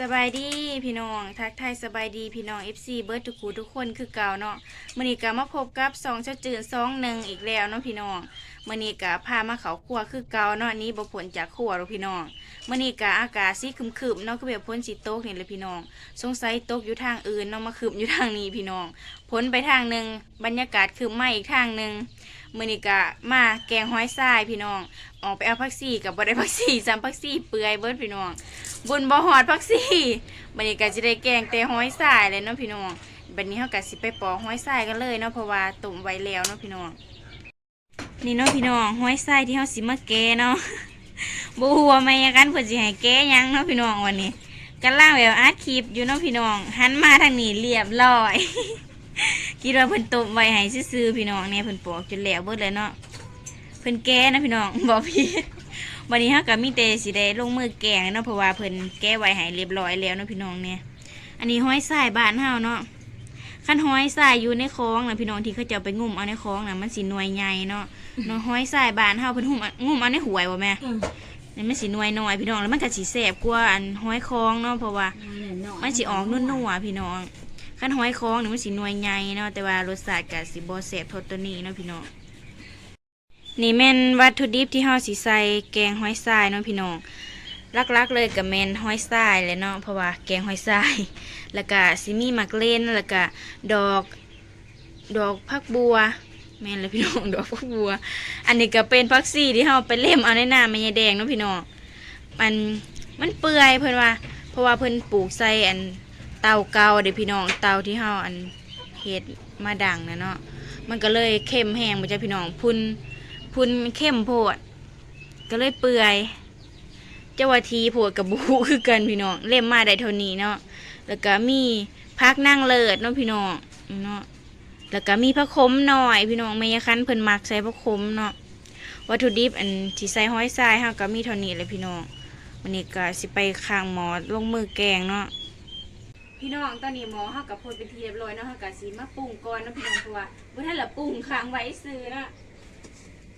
สบายดีพี่น้อง ทักทายสบายดีพี่น้อง FC เบิร์ดทุกคูทุกคนคือเก่าเนาะมื้อนี้ก็มาพบกับสองเจ้าจืดสองหนึ่งอีกแล้วเนาะพี่น้องมื้อนี้ก็พามาเขาครัวคือเก่าเนาะนี้บ่พ้นจากครัวหรอกพี่น้องมื้อนี้ก็อากาศสิครึมๆเนาะก็แบบพ้นสิตกนี่แหละพี่น้อง สงสัยโต๊กอยู่ทางอื่นเนาะมาคึมอยู่ทางนี้พี่น้องพ้นไปทางหนึ่งบรรยากาศครึมมาอีกทางหนึ่ง มื้อนี้ก็มาแกงห้อยทรายพี่น้อง ออกไปเอาพักซี่กับบ่ได้พักซี่ซ้ำพักซี่เปื่อยเบิดพี่น้อง บุญบ่หอดพักซี่บัดนี้ก็สิได้แกงแต่ห้อยทรายเลยเนาะพี่น้องบัดนี้เฮาก็สิไปปอกห้อยทรายกันเลยเนาะเพราะว่าต้มไว้แล้วเนาะพี่น้อง นี่เนาะพี่น้องห้อยทรายที่เฮาสิมาแกเนาะบ่ฮู้ว่าแม่กันเพิ่นสิให้แกยังเนาะพี่น้องวันนี้กำลังแบบอัดคลิปอยู่เนาะพี่น้องหันมาทางนี้เรียบร้อย คิดว่าเพิ่นตมไว้ให้ซื่อๆพี่น้องเนี่ยเพิ่นปอกจนแล้วเบิดเลยเนาะเพิ่นแก้นะพี่น้องบอกพี่วันนี้ฮะกับมีเตสิได้ลงมือแกงเนาะเพราะว่าเพิ่นแก้ไว้ให้เรียบร้อยแล้วเนาะพี่น้องเนี่ย อันนี้ห้อยสายบานเฮาเนาะคันห้อยสายอยู่ในคลองนะพี่น้องที่เขาจะไปงุ่มเอาในคลองนะมันสิหน่วยใหญ่เนาะเนาะห้อยสายบานเฮาเพิ่นหุ่มงุ่มเอาในหวยบ่แม่นี่มันสิหน่วยน้อยพี่น้องแล้วมันก็สิแซ่บกว่าอันห้อยคลองเนาะเพราะว่ามันสิออกนุ่นๆพี่น้อง คันห้อยคลองนี่มันสิหน่วยใหญ่เนาะแต่ว่ารสชาติก็สิบ่แซ่บท่าตัวนี้เนาะพี่น้องนี่แม่นวัตถุดิบที่เฮาสิใส่แกงห้อยทรายเนาะพี่น้องลักๆเลยกับแมนห้อยทรายเลยเนาะเพราะว่าแกงห้อยทราย แล้วก็สิมีมักเล่นแล้วก็ดอกดอกผักบัวแม่นเลยพี่น้องดอกผักบัว อันนี้ก็เป็นผักซี่ที่เฮาไปเล่มเอาในน้ำมันยาแดงเนาะพี่น้องมันมันเปื่อยเพิ่นว่า เพราะว่าเพิ่นปลูกใส่อัน เตาเก่าเด้พี่น้องเตาที่เฮาอันเฮ็ดมาดังนะเนาะมันก็เลยเข้มแห้งบ่จ้ะพี่น้องพุ่นพุนเข้มโพด ก็เลยเปื่อยเจ้าว่าทีโพดกับบูคือกันพี่น้องเล่มมาได้เท่านี้เนาะแล้วก็มีพักนั่งเลิศเนาะพี่น้องเนาะแล้วก็มีพระคมหน่อยพี่น้องไม่ยคันเพิ่นมักใส่พระคมเนาะวัตถุดิบอันที่ใส่ห้อยทรายเฮาก็มีเท่านี้เลยพี่น้องวันนี้ก็สิไปข้างหมอลงมือแกงเนาะ พี่น้องตอนนี้หมอเฮากับพดเป็นทีเรียบร้อยเนาะเฮาก็สิมาปรุงก่อนเนาะพี่น้องเพราะว่าบ่ทันละปรุงค้างไว้ซื้อเนาะ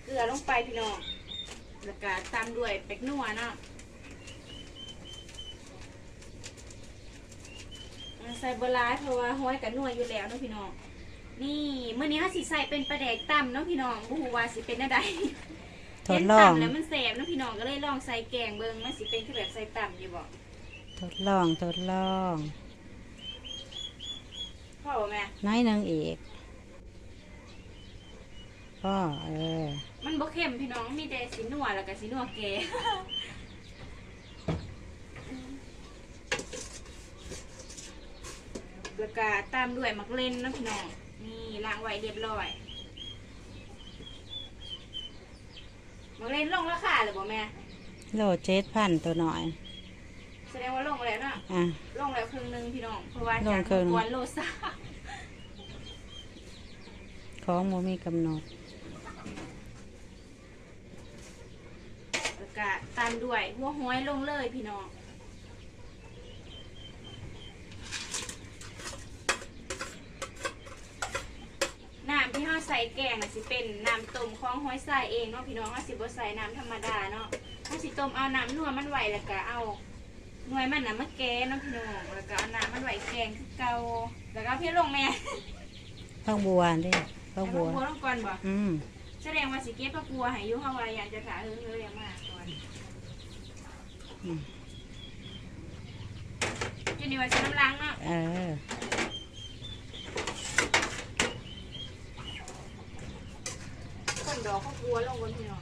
เกลือลงไปพี่น้องแล้วก็ตามด้วยเป็กนัวเนาะอ่าใส่บหลายเพราะว่าห้อยกับนัวอยู่แล้วเนาะพี่น้องนี่เมื่อนี้เขาสิใส่เป็นปลาแดกต่ำเนาะพี่น้องบูฮูว่าสิเป็นอะไรทดลองแล้วมันแสบเนาะพี่น้องก็เลยลองใส่แกงเบิงมันสิเป็นคือแบบใส่ต่ำอยู่บ่ทดลองทดลอง พ่อบ่แม่ น้อยหนึงอีกก็เออ มันบ่เค็มพี่น้องมีแต่สีนัวแล้วก็สีนัวแกแล้วก็ตามด้วยมักเล่นเนาะพี่น้อง นี่ล้างไว้เรียบร้อย มักเล่นลงราคาหรือบ่แม่ โลเจ็ดพันตัวหน่อย แสดงว่าลงแล้วเนาะ อะ ลงแล้วครึ่งหนึงพี่น้อง เพราะว่าลจากงครึ่ง กวนโลซ่า ของโมมีกำหนดแล้วก็ตามด้วยหัวห้อยลงเลยพี่น้องน้ำที่เราใส่แกงน่ะสิเป็นน้ำต้มของห้อยใส่เองเนาะพี่น้องเราสิบ่ใส่น้ำธรรมดาเนาะเราสิต้มเอาน้ำนัวมันไหวแล้วก็เอาหน่วยมันน่ะมาแกงเนาะพี่น้องแล้วก็เอาน้ำมันไหวแกงคือเก่าแล้วก็เอาเพี่ลงแม่พักบัวดิ พักเอาบัวบัวลงก่อนบ่อืมแสดงว่าสิเก็บผักบัวให้อยู่เฮาว่าอยากจะถ่าเฮิงเลยมากก่อนอืมอยู่นี่ว่าสิน้ำล้างเนาะเออคนดอกผักบัวลงบนพี่น้อง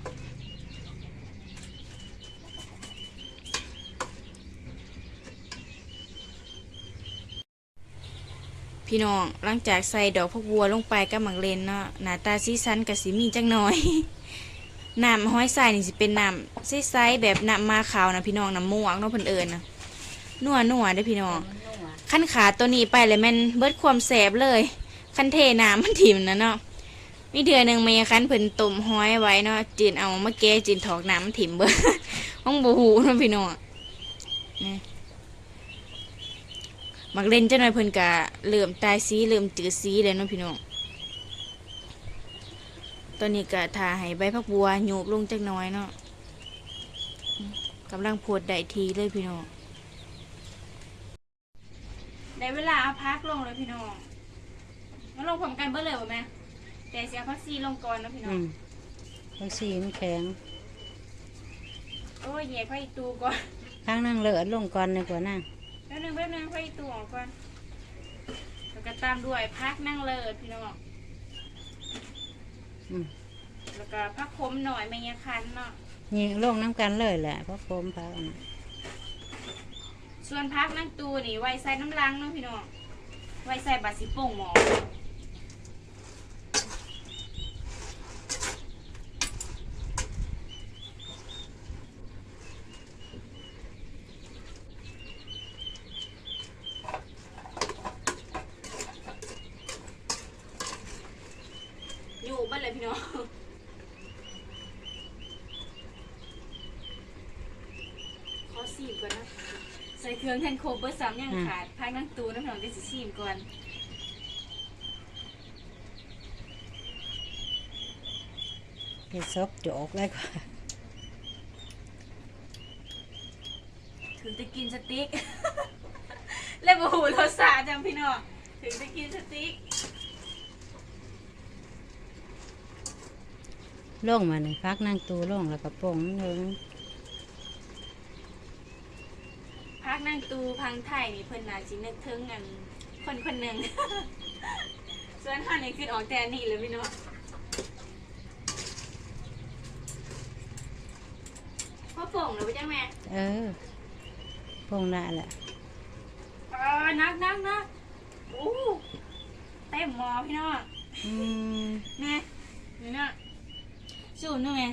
พี่น้องหลังจากใส่ดอกผักบัวลงไปกับหมักเลนเนาะหน้าตาสีสันกับสีมีจังหน่อยน้ำห้อยใส่นี่สิเป็นน้ำใสๆแบบน้ำมาขาวนะพี่น้องน้ำม่วงเนาะเพิ่นเอิญนะนัวนัวๆเด้พี่น้องขั้นขาตัวนี้ไปเลยแมันเบิดความแสบเลยขั้นเทน้ำมันถิ่มนะเนาะมีเดือนหนึ่งมีคันเพิ่นต้มห้อยไว้เนาะจีนเอามาแก้จีนถอกน้ำมันถิ่มเบิดห้องบูหูนะพี่น้องนี่ มักเล่นจังหน่อยเพิ่นกะเริ่มตายสีเริ่มจืดสีเลยเนาะพี่น้องตอนนี้ก็ทาให้ใบพักบัวโยกลงจักหน้อยเนาะอืมกำลังโพดได้ทีเลยพี่น้องได้เวลาเอาพักลงเลยพี่น้องมาลงพร้อมกันเบิ่เลยบ่แม่แต่เสียพักซีลงก่อนเนาะพี่น้ออืงมเขาสีมันแข็งโอ้ยแยกไฟตูก่อนข้างนั่งเลือดลงก่อนดีกว่านั่งแป๊บนึงแป๊บนึงไฟตูออกก่อนแล้วก็ตามด้วยพักนั่งเลิศพี่น้องอืมแล้วก็พักคมหน่อยไม่ยาคันเนาะยิงลงน้ำกันเลยแหละเพราะโคมพระน่ะส่วนพักนั่งตูนี่ไว้ใส่น้ำล้างเนาะพี่น้องไว้ใส่บาสิโป่งหมอ อยู่บ้านเลยพี่น้อง ขอซีมก่อนนะ ใส่เค รื่องแทนโคเบอร์สามอย่างขาดพายนั่งตูน้ำหนองจะสิซีมก่อนเฮ็ดซบโจกเลยกว่าถึงจะกินสติ๊กแล้วบูรสชาติจำพี่น้องถึงจะกินสติ๊กลงมานี่พักนั่งตูลงแล้วก็โป่งมันเถิง พักนั่งตูพังไทยนี่เพิ่นนาจินึกถึงกันคนคนหนึ่ง ส่วนท่านนี่คือออกแต่อันนี่เลยพี่น้องพ่อโป่งหรือว่าจังแม่เออโป่งได้แหละเออนักนักนักอู้เต็มหมอพี่น้อง อืมแม่นี่นะสูนย์เนาะแม่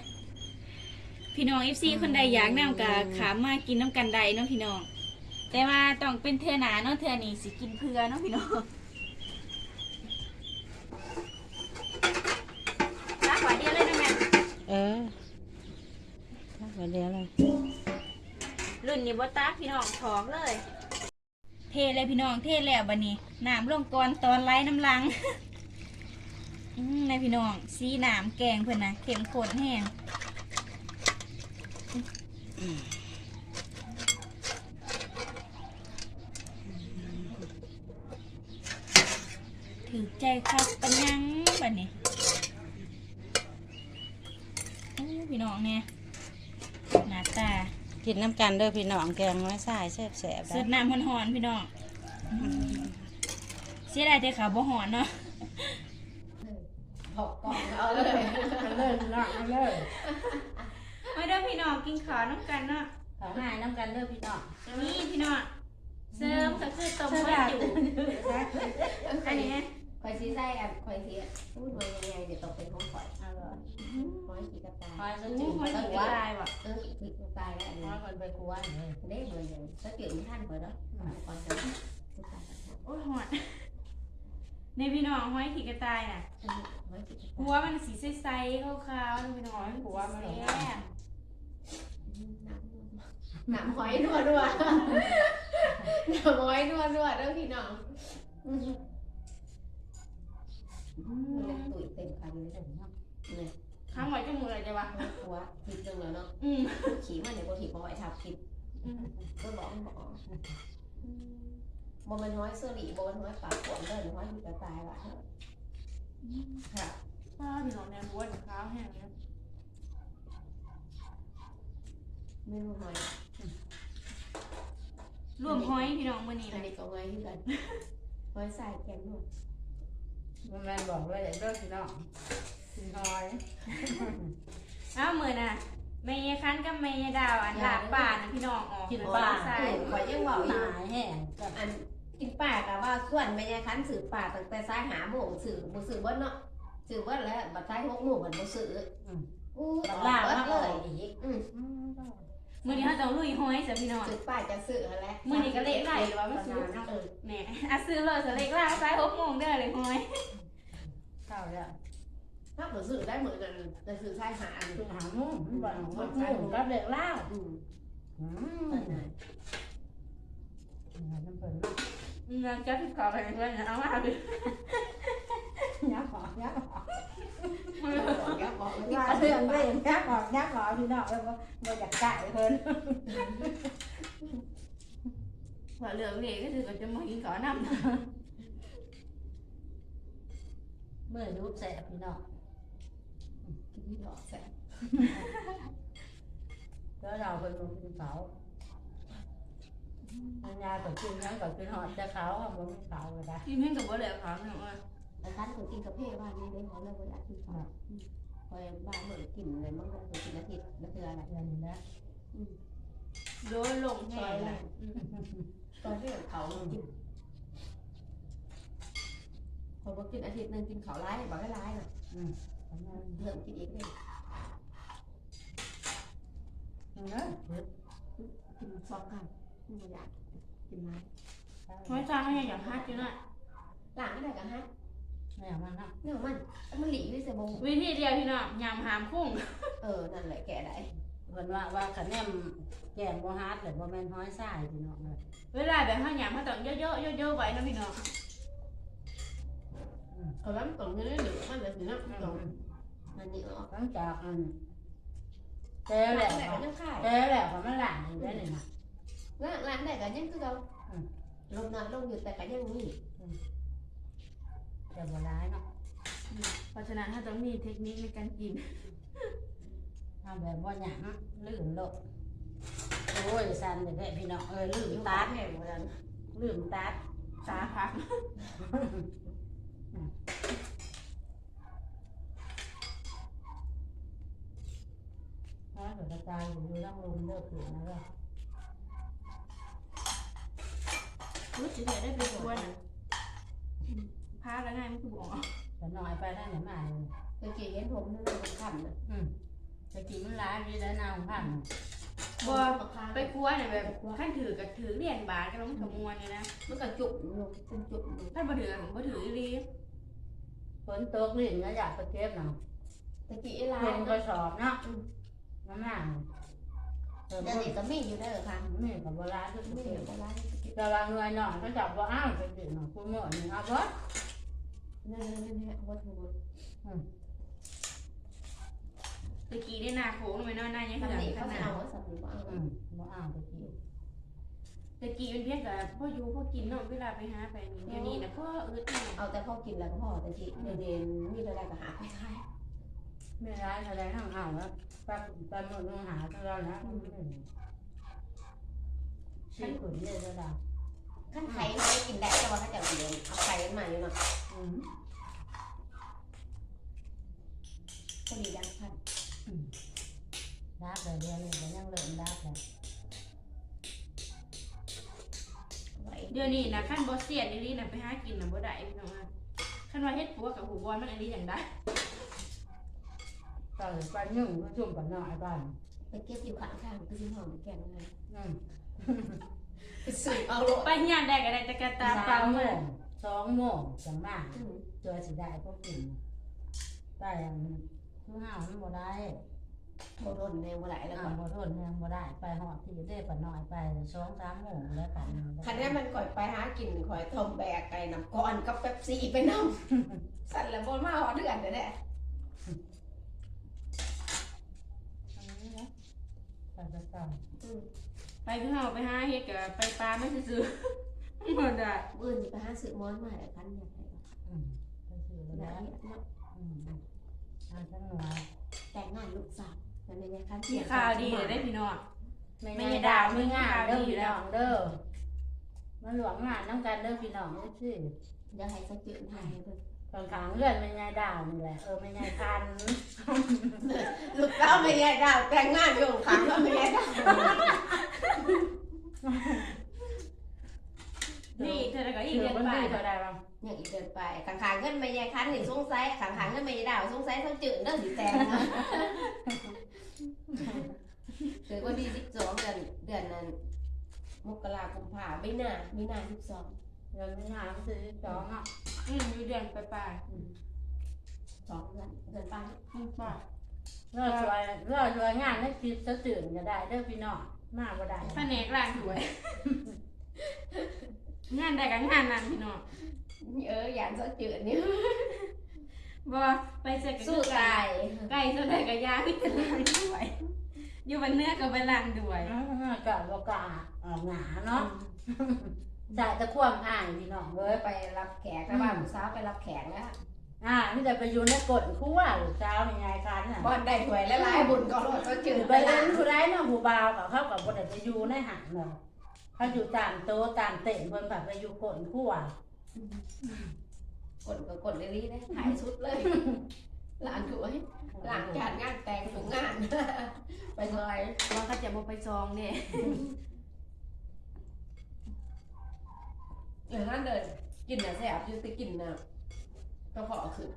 พี่น้องเอฟซีคนใดอยากนำกับขามมากินน้ำกันใดเนาะพี่น้อง แต่ว่าต้องเป็นเทือหนาเนาะเทือนี้สิกินเพื่อเนาะพี่น้องรักหวานเดียวเลยนะแม่เออพักไว้เดียวเลยรุ่นนี้บ่ตักพี่น้องถอกเลย เทเลยพี่น้องเทแล้วบัดนี้น้ำลงก่อนตอนไล่น้ำลังอืมในพี่น้องสีน้ำแกงเพิ่นนะเข็มข้นแห้ง ถือใจครับปัญญังบัดนี้อู้พี่น้องเนี่ยหน้าตากินน้ำกันเด้อพี่น้องแกงไว้ใส่แซ่บแสบเสิร์ฟน้ำหอนๆพี่น้องเสียดายแต่ขาวบ่หอนเนาะเอาเลยเลยน้องเลยมาเด้อพี่น้องกินข้าวน้ำกันเนาะขอให้น้ำกันเด้อพี่น้องนี่พี่น้องเสริมก็คือต้มไว้อยู่อันนี้นะ ข่อยซีใส่อันข่อยซีพูดมายังไงเดี๋ยวตกเป็นของข่อยเอาเลยหอยขีกระตายคอยสโอ้จิ๋วโหตะหักัววตายว่ะเออขีกระตายแล้วอันคนี้อยคนไปกวนนี่เด้เหมือนอย่างสะกิดท่านข่อยเนาะข่อยจะโอ้ยหอนในพี่น้องห้อยขี่กระต่ายน่ะหอยขีกระหัวมันสีใสๆขาวๆนะพี่น้องหัวมันแย่หนำหอยนัวนัวหนำหอยนัวนัวเด้อพี่น้อง มันตุ๋ยเต็มคันเลยเนี่ยข้างหอยจมูกอะไรจ้ะวะหัวผิดจังเลยเนาะอืมขี่มันเนี่ยบ่ถีบบ่หอยทับผิดอืมก็บอกมันบอกบ่มันห้อยเสื้อหลีบ่มันห้อยปากขวดเด้อห้อยขีกระตายว่ะค่ะป้าพี่น้องเนี่ยหัวขาวแห้งเลยไม่รู้หอยรวมห้อยพี่น้องมื้อนี้อันนะนี้ก็หอยคือกันหอยใส่แกงนวด มันแม่นบอกว่าอย่างเด้อพี่น้องกินคอยอ้าวมื้อน่ะแม่ยายคันกับแม่ยายดาวอันลาบป่าน่ะพี่น้องออกกินแล้วปลาใส่ข่อยยังบอกอยู่ตายแห้งกับอันกินป่ากับว่าส่วนแม่ยายคันสื่อป่าตั้งแต่สายหาโมงสื่อบ่สื่อเบิดเนาะสื่อเบิดแล้วบัดท้าย6โมงมันบ่สื่ออู้ตออกลาดเบิดมาเลเลยยอีกอื มมื้อนี้เฮาต้องลุยห้อยซะพี่น้องสื่อป่าจะสื่อหั่นแหละมื้อนี้ก็เละไหลหรือว่ามันสูงเออแหน่อะซื้อเลยสเล็กล่าซ้าย6โมงเด้อเลยห้อยเข้าแล้วถ้าบ่สื่อได้เหมือนกันแต่สื่อสายหาอันคือหามุ่งบ่หามุ่งกับเด็กเล่าอืมอืมนั่นน่ะน้ำเพิ่นเงินจะขอไปเพื่อนเอามาดิยักษ์หอกยักษ์หอกอย่าบอก ว่าว่าเรื่องเรื่องยักษ์หอกยักษ์หอกพี่น้องแล้วบ่บ่อยากจ่ายเพิ่นว่าเรื่องนี้ก็คือก็จะมากินข้าวนำเมื่อรูปแสบพี่น้องกินที่หลอดแซ่บแล้วเราเป็นคนกินเขาอันยาก็กินยังก็กินหอดจะเขาอะมันไม่เขาเลยนะกินเพิ่นก็บ่แล้วขาวเนาะว่า แต่คันคนกินกาแฟบ้านนี้ได้ขอแล้วบ่อยากกินข้าวอืมคอยบ้านเหมือนกินเลยมันก็คือกินอาทิตย์ละเทื่ออะไรเงินนะโดนลงซแห้อยงเลนะยตอนที่เขากินคอยบ่กินอาทิตย์หนึงกินข้าวร้ายบ่ได้ร้ายน่ะอืมประมาณเริ่มกินอีกเลยนั้นเออกินสองครั้งบ่อยากกินร้ายห้อยจ้างให้อย่างฮัดอยู่น่ะล้างก็ได้กันฮะ ไม่เอามันนะเนี่ยมันมันหลีด้วยเสบงวิธีเดียวพี่น้องยำหามคุ้งเออ นั่นแหละแกได้เพิ่นว่าว่าคะแนนแกงบ่ฮาร์ดเลยบ่แม่นห้อยทรายพี่น้องเลยเวลาแบบเฮายำเฮาต้องเยอะๆเยอะๆไว้นะพี่น้องเอาล้ำตรงนี้เหลือมันเลยสินะตรงอันนี้ออกหลังจากอันแก้ร้าแล้นวไหนก็ยังขายแก้แล้วก็มันหลานอยู่ได้นี่นะร้านร้านไหนก็ยังคือเราลงน้อยลงอยู่แต่ก็ยังมี แต่บ่ร้ายเนาะเพราะฉะนั้นถ้าต้องมีเทคนิคในการกินทำแบบบ่หยังลื่นโลกโอ้ยสั่นเด้อพี่น้องเอ้ยลืมอยู่ตัตาดแห้งเหมือนกันลืมตัดสาพักถ้าเกิดกระจายอยู่ต้องลุมเลิกเปลี่ยนนะเด้อรู้สิได้ได้ไปกวน พาแล้วไงมันคือบ่ออกแต่น้อยไปได้ไหนมาเลยเมื่อกี้เห็นผมนั่นมันขำนะอืมตะกี้มันร้ายดีแล้วนาวพันบ่ไปกวนน่ะแบบขั้นถือกับถือเหรียญบาทก็มันก็ม่วนอยู่นะมันก็จุกอยู่เป็นจุกอยู่ถ้าบ่ถือบ่ถืออีหลีฝนตกลิ่นก็อยากไปเก็บเนาะตะกี้ไอ้ลาลยงกระสอบเนาะน้ำหนัก เออเดี๋ยวนี้ก็มีอยู่ได้เหรอคะนี่กับโบราณทุกมีทีอยู่โบราณแต่ว่าหน่วยหน่อยก็จับว่าอ้าวไปสิเนาะคุณหมอนี่เอาบ่นั่นนั่นนั่นวัดหัวตะกี้ได้นาโค้งลงไปนอนหน้ายังทำเหือนี่ขเขานาดเอาสับหรือว่าอืมบ่อ้าวตะกี้ตะกี้เป็นเพียงกับพ่ออยู่พ่อกินเนาะเวลาไปหาไปนี่เดี๋ยวนี้นะพ่ออึดนี่เอาแต่พอกินแล้วก็พอแต่จีเดี๋ยวเดี๋ยวนี่เราได้ก็หาไปขาย ไม่ร้ายอะไรทั้งอ้าวแล้วปักปันหมดหาทั้งเราแล้วชื่อขุนเนี่ยจะดาขั้นไข่เขาไม่กินได้แต่ว่าเขาจะเอาเดี๋ยวเอาไข่มาอยู่เนาะอืมพอดีดังพันดับเลยเดี๋ยวนี้ก็ยังเริ่มดับเลยไว้เดี๋ยวนี้นะขั้นบ่เสียนอีหลีนะไปหากินน่ะบ่ได้พี่น้องอะขั้นว่าเฮ็ดปัวกับหูบอลมันอันนี้อย่างได้ ตอนปันยุ่งก็ชุ่มปันหน่อยบ้านไปเก็บอยู่ข้างข้างๆไปซื้อหอมแกงอะไรอืมไปซื้อเอาโลไปย่างได้ก็ได้แต่กระตาสาเปล่ามโมมางสองโมงจังมาอืมเจอสิได้พวกกินได้อันคือห้าวมันบ่ได้โบโดนแนวอะไรแล้วอ่าก็บ่ทนยังบ่ได้ไปหอดที่ได้ปะน้อยไปสองสามโมงแล้วกันคันนี้มันก่อยไปหากินก่อยทอมแบกไก่น้ำก้อนกับเป๊ปซี่ไปน้ำสั่นแล้วบนมาหอเดือนเด้อแหละ ไปประจ อืม ไปคือเฮาไปหาเฮ็ดก็ไปปลาไม่ซื่อๆบ่ได้มื้อนี้ไปหาซื้อม้อนมาแล้วคันอยากให้ำอืมไปซื้อหแล้ลายวเฮ็ดเนาะอืมทางจังหวัดแต่งงานลูกสาวนั่นเป็นยังคันมีข่าวดีเลยได้พี่น้อง ไม่ไม่ใช่ได้ดาดาววไม่งานไม่เด้อข่าวดีพี่แล้น้วองเด้อมาหลวงงานน้ำกันเด้อพี่น้องเด้อสิเดี๋ยวให้สักจืดให้เพิ่นตอนขางเลื่อนไม่ใช่ดาวนี่แหละเออไม่ใช่พัน กสาไม่ได้ดาวแต่งงานอยู่ข้างก็ไม่ได้ดาวนี่เธอก็อีอีกเดือนไปไปเท่าใดบ้างอย่างอีกเดินไปข้างๆเงินไม่ยายคันนี่สงสัยข้างๆเงินไม่ยายดาวสงสัยสักจืดเด้องสิแต่งนะถือว่าดีสิบสองเดือนเดือนนั้นมกราคมพาไม่น่าไม่น่าสิบสองเดือนไม่หาซื้อจองอะอืมอยู่เดือนไปปลายสองเดือนเดือนไปๆอืมป่า เลิกช่วยเลิกช่วยงานให้คิดจะตื่นก็ได้เด้อพี่น้องมาบ่ได้แผนกล้างถ้วย งานใดก็งานนั้นพี่น้องเอออย่างสักจืดนี่บ่ไปเสร็จก็สู้คือไก่ตายไก่ตัวใดก็ย่างที่จะล้างด้วยอยู่บนเนื้อก็ไปล้างด้วยกับโอกาสออกหนาเนาะจ่ายตะควมอ้ายพี่น้องเว้เว้ยยไปรับแขกแล้วบ้านลูกสาวไปรับแขกแล้ว อ่านี่จะไปอยู่ในกฎคู่ว่าลูกสาวนี่ไงกันน่ะบ้านได้ถวยและลายบุญก็รอดก็จืดไปไปเล่ละนผู้ร้ายเนาะผู้บ่าวกับเขากับบ่ได้ไปอยู่ในหันเนาะเขาอยู่ตามโต๊ะตามเต็นท์เพิ่นแบบไปอยู่กฎคู่ว่า กดก็กดเลยนี่ได้ถ่ายสุดเลยหลานถวยหลานจานงานแต่งถึงงาน ไปซอยว่าเขาจะบ่ไปจองเด้อย่างนั้นเดินกินน่ะแซ่บอยู่แต่กินน่ะ กระเพาะขึ้น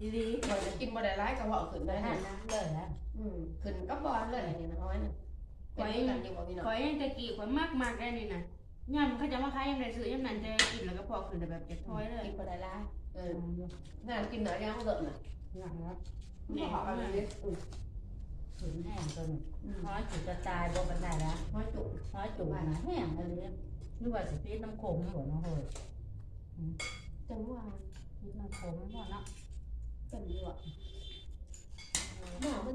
อีหลีมันจะกินบ่ได้ร้ายกระเพาะขึ้นไปได้หันะนนะเลยนะอืมขึ้นก็บอลเลยนี่น้อยน่ะเป็นกันอยู่บ่พี่น้องข่อยยังตะกี้ข่อยมากมากได้นี่นะย่ำเขาจะมาขายยังไงซื้อยำนั้นจะกินแล้วก็พอขึ้นแต่แบบจะถอยเลยกินบ่ได้ร้ายเอองานกินหน่อยยังบ่เดินน่ะอย่างนั้นนี่ขอกันเลยถึงแห้งจนน้อยจุดจะตายบ่กันได้แล้วน้อยจุกน้อยจุดนะแห้งอะไรเนี่ยนึกว่าสิพีน้ำขมบ่เนาะเฮ้ยจังว่าพีน้ำขมบ่เนาะเป็นอยู่อะ หน้ามัน